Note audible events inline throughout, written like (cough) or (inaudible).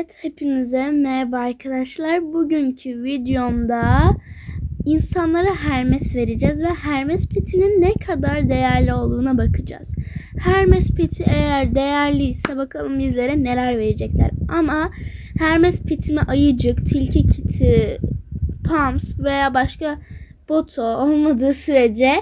Evet, hepinize merhaba arkadaşlar. Bugünkü videomda insanlara Hermes vereceğiz ve Hermes petinin ne kadar değerli olduğuna bakacağız. Hermes peti eğer değerliyse bakalım bizlere neler verecekler. Ama Hermes petime ayıcık, tilki kiti, pumps veya başka boto olmadığı sürece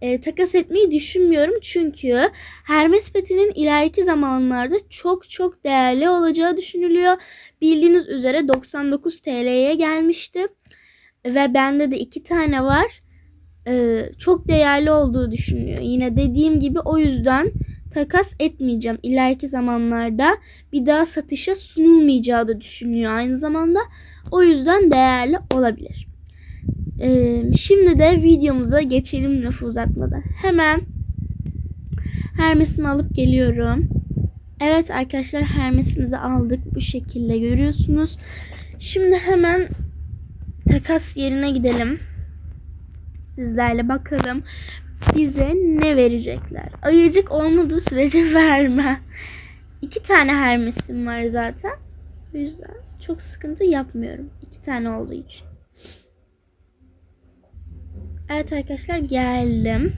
e, takas etmeyi düşünmüyorum. Çünkü Hermes petinin ileriki zamanlarda çok çok değerli olacağı düşünülüyor. Bildiğiniz üzere 99 TL'ye gelmişti. Ve bende de iki tane var. E, çok değerli olduğu düşünülüyor. Yine dediğim gibi o yüzden takas etmeyeceğim. İleriki zamanlarda bir daha satışa sunulmayacağı da düşünülüyor aynı zamanda. O yüzden değerli olabilir. Ee, şimdi de videomuza geçelim lafı uzatmadan. Hemen Hermes'imi alıp geliyorum. Evet arkadaşlar Hermes'imizi aldık. Bu şekilde görüyorsunuz. Şimdi hemen takas yerine gidelim. Sizlerle bakalım bize ne verecekler. Ayıcık olmadığı sürece (laughs) verme. İki tane Hermes'im var zaten. O yüzden çok sıkıntı yapmıyorum. İki tane olduğu için. Evet arkadaşlar geldim.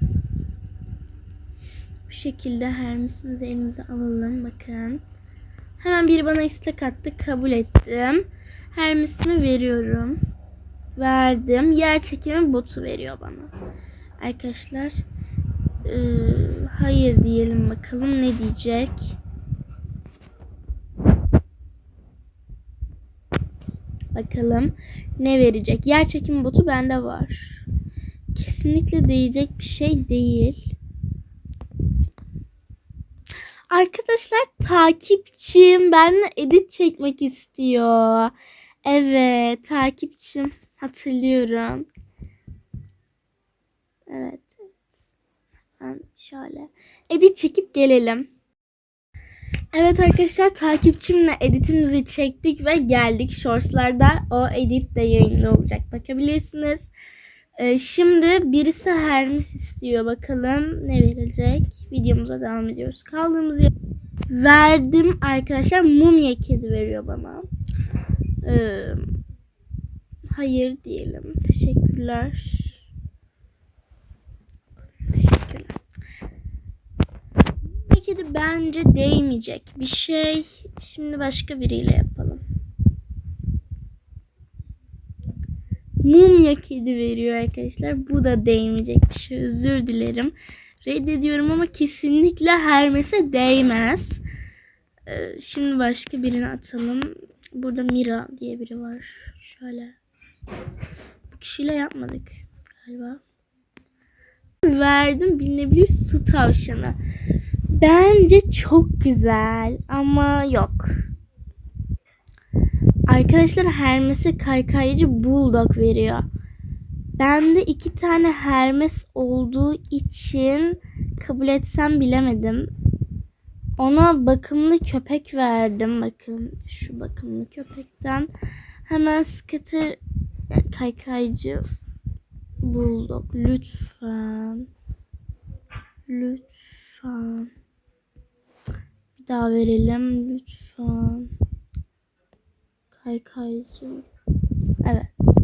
Bu şekilde Hermes'imizi elimize alalım. Bakın. Hemen biri bana istek attı. Kabul ettim. Hermes'imi veriyorum. Verdim. Yer çekimi botu veriyor bana. Arkadaşlar. Ee, hayır diyelim bakalım ne diyecek. Bakalım ne verecek. Yer çekimi botu bende var kesinlikle değecek bir şey değil. Arkadaşlar takipçim benimle edit çekmek istiyor. Evet takipçim hatırlıyorum. Evet. Ben şöyle edit çekip gelelim. Evet arkadaşlar takipçimle editimizi çektik ve geldik. Shorts'larda o edit de yayında olacak. Bakabilirsiniz. Ee, şimdi birisi Hermes istiyor. Bakalım ne verecek. Videomuza devam ediyoruz. Kaldığımız yer verdim arkadaşlar. Mumya kedi veriyor bana. Ee, hayır diyelim. Teşekkürler. Teşekkürler. Mumya kedi bence değmeyecek bir şey. Şimdi başka biriyle yapalım. Mumya kedi veriyor arkadaşlar. Bu da değmeyecek bir şey. Özür dilerim. Reddediyorum ama kesinlikle Hermes'e değmez. Ee, şimdi başka birini atalım. Burada Mira diye biri var. Şöyle. Bu kişiyle yapmadık galiba. Verdim bilinebilir su tavşanı. Bence çok güzel ama yok. Arkadaşlar Hermes'e kaykaycı bulldog veriyor. Bende iki tane Hermes olduğu için kabul etsem bilemedim. Ona bakımlı köpek verdim. Bakın şu bakımlı köpekten. Hemen skater kaykaycı bulldog lütfen. Lütfen. Bir daha verelim lütfen. Kaykaycı. Evet.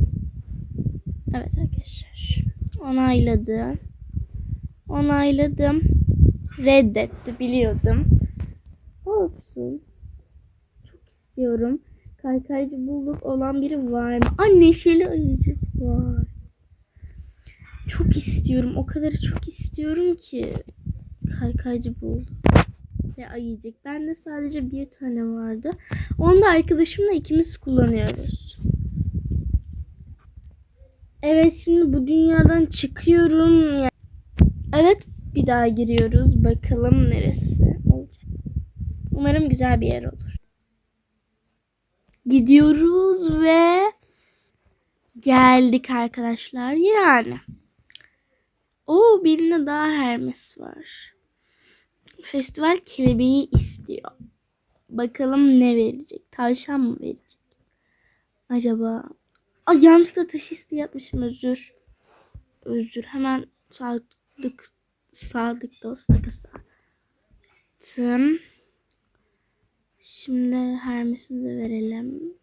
Evet arkadaşlar. Onayladı. Onayladım. Reddetti biliyordum. Olsun. Çok istiyorum. Kaykaycı bulduk olan biri var mı? Aa neşeli ayıcık var. Çok istiyorum. O kadar çok istiyorum ki. Kaykaycı buldum ve ayıcık. Bende sadece bir tane vardı. Onu da arkadaşımla ikimiz kullanıyoruz. Evet şimdi bu dünyadan çıkıyorum. Evet bir daha giriyoruz. Bakalım neresi olacak. Umarım güzel bir yer olur. Gidiyoruz ve geldik arkadaşlar. Yani. O birine daha Hermes var festival kelebeği istiyor. Bakalım ne verecek? Tavşan mı verecek? Acaba? Ay yanlışlıkla taş isteği yapmışım özür. Özür. Hemen sadık sadık dost takısı attım. Şimdi Hermes'imize verelim.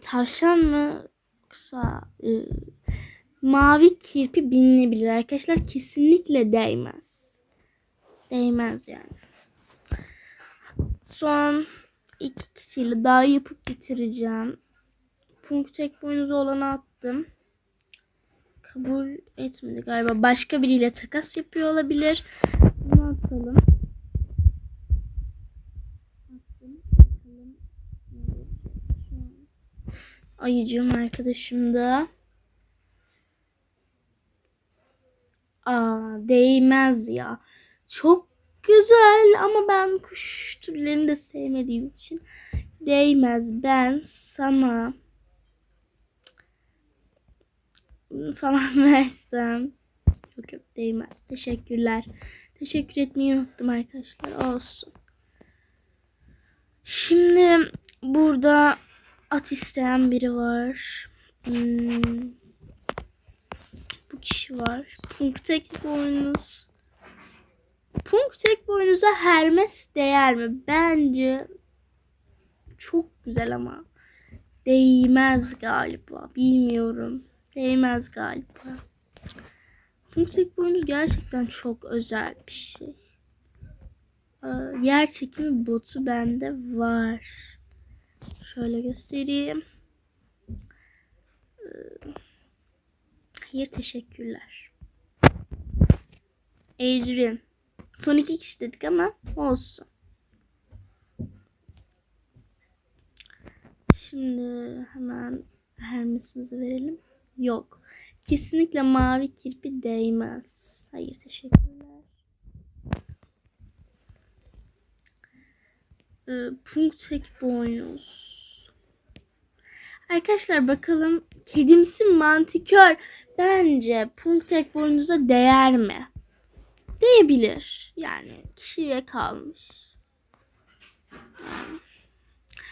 Tavşan mı yoksa e, mavi kirpi binilebilir arkadaşlar. Kesinlikle değmez. Değmez yani. Son iki kişiyle daha yapıp bitireceğim. Punk tek boynuzu olanı attım. Kabul etmedi galiba. Başka biriyle takas yapıyor olabilir. Bunu atalım. Ayıcığım arkadaşım da. Aa değmez ya. Çok güzel ama ben kuş türlerini de sevmediğim için değmez. Ben sana falan (laughs) versem yok yok değmez. Teşekkürler. Teşekkür etmeyi unuttum arkadaşlar. Olsun. Şimdi burada at isteyen biri var. Hmm. Bu kişi var. Punk tek boynuz. Punk tek boynuza Hermes değer mi? Bence çok güzel ama değmez galiba. Bilmiyorum. Değmez galiba. Punk tek boynuz gerçekten çok özel bir şey. Ee, yer çekimi botu bende var. Şöyle göstereyim. Ee, Hayır teşekkürler. Adrian. Son iki kişi dedik ama olsun. Şimdi hemen Hermes'imizi verelim. Yok. Kesinlikle mavi kirpi değmez. Hayır teşekkürler. Ee, Punk tek boynuz. Arkadaşlar bakalım kedimsi mantikör bence punk tek boynuza değer mi? Değebilir. Yani kişiye kalmış.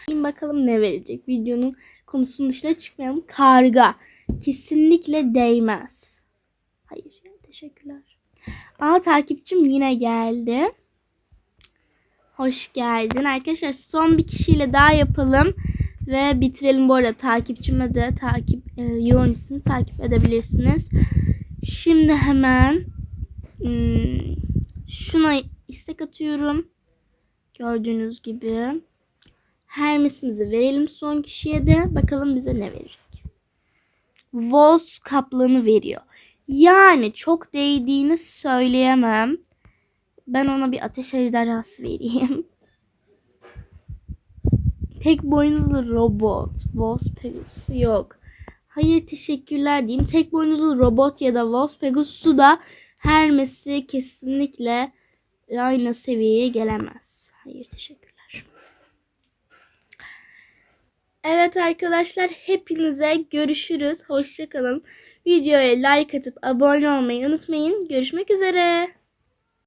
Şimdi bakalım ne verecek. Videonun konusunun dışına çıkmayalım. Karga. Kesinlikle değmez. Hayır. Teşekkürler. Aa takipçim yine geldi. Hoş geldin. Arkadaşlar son bir kişiyle daha yapalım. Ve bitirelim bu arada takipçime de takip e, yoğun takip edebilirsiniz. Şimdi hemen şuna istek atıyorum. Gördüğünüz gibi. Hermesimizi verelim son kişiye de. Bakalım bize ne verecek. Vols kaplanı veriyor. Yani çok değdiğini söyleyemem. Ben ona bir ateş ejderhası vereyim. (laughs) Tek boynuzlu robot. Wolf Pegasus yok. Hayır teşekkürler diyeyim. Tek boynuzlu robot ya da Wolf Pegasus'u da Hermes'i kesinlikle aynı seviyeye gelemez. Hayır teşekkürler. Evet arkadaşlar hepinize görüşürüz. Hoşçakalın. Videoya like atıp abone olmayı unutmayın. Görüşmek üzere.